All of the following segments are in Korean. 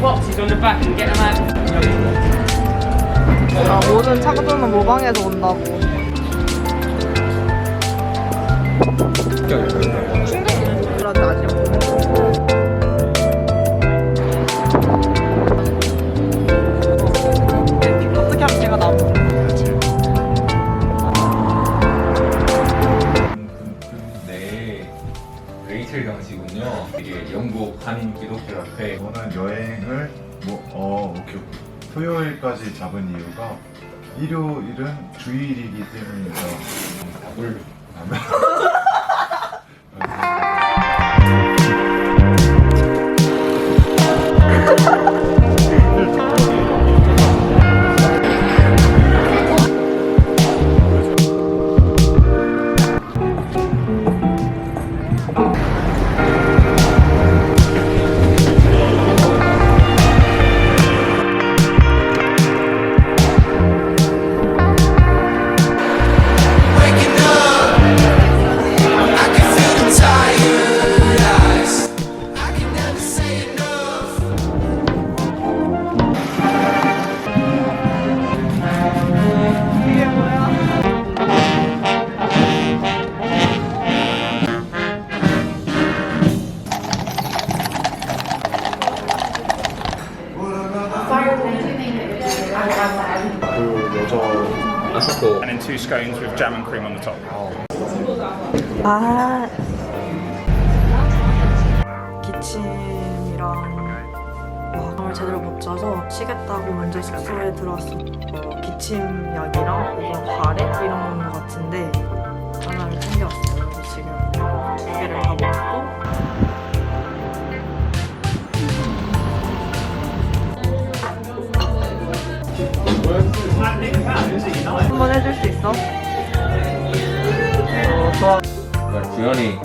boxes on the back and get them out. 아, 모든 창조는 모방해서 온다고. 네, 한인 기독교 협회 저는 여행을 뭐, 어, 오케이, 오케이. 토요일까지 잡은 이유가 일요일은 주일이기 때문이죠. 답을 Waking 여자 아사코 and then two scones with jam and cream on the top. 아 기침이랑 와, 잠을 제대로 못 자서 쉬겠다고 먼저 숙소에 들어왔어. 어, 기침약이랑 이런 과래 이런 거 같은데 하나를 챙겨왔어 한번 해줄 수 있어? 어, 좋아. 그러니까 주연이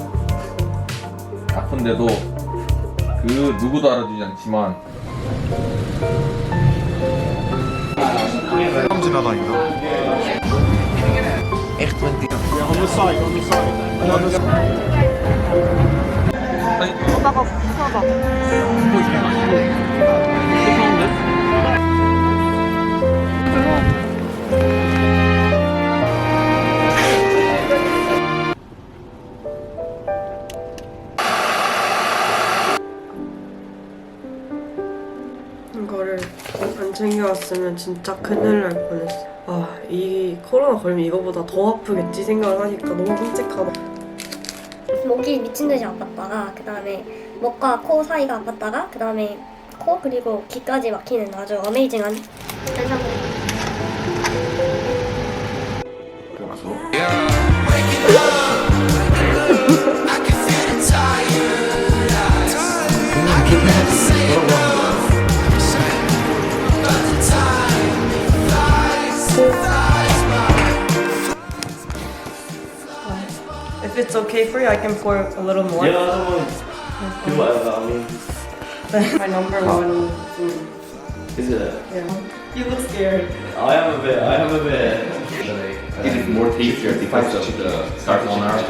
아픈데도 그 누구도 알아주지 않지만 사람 지나다닌다. 오다가 부사다. 챙겨왔으면 진짜 큰일 날 뻔했어. 아, 이 코로나 걸리면 이거보다 더 아프겠지 생각을 하니까 너무 끔찍하다. 목이 미친 듯이 아팠다가 그 다음에 목과 코 사이가 아팠다가 그 다음에 코 그리고 귀까지 막히는 아주 어메이징한 현상. Waking If it's okay for you, I can pour a little more. Yeah, I don't want do whatever. I mean, My number one food. is it? Yeah. You look scared. I am a bit. I am a bit. it is uh, more tastier because of the carbonara.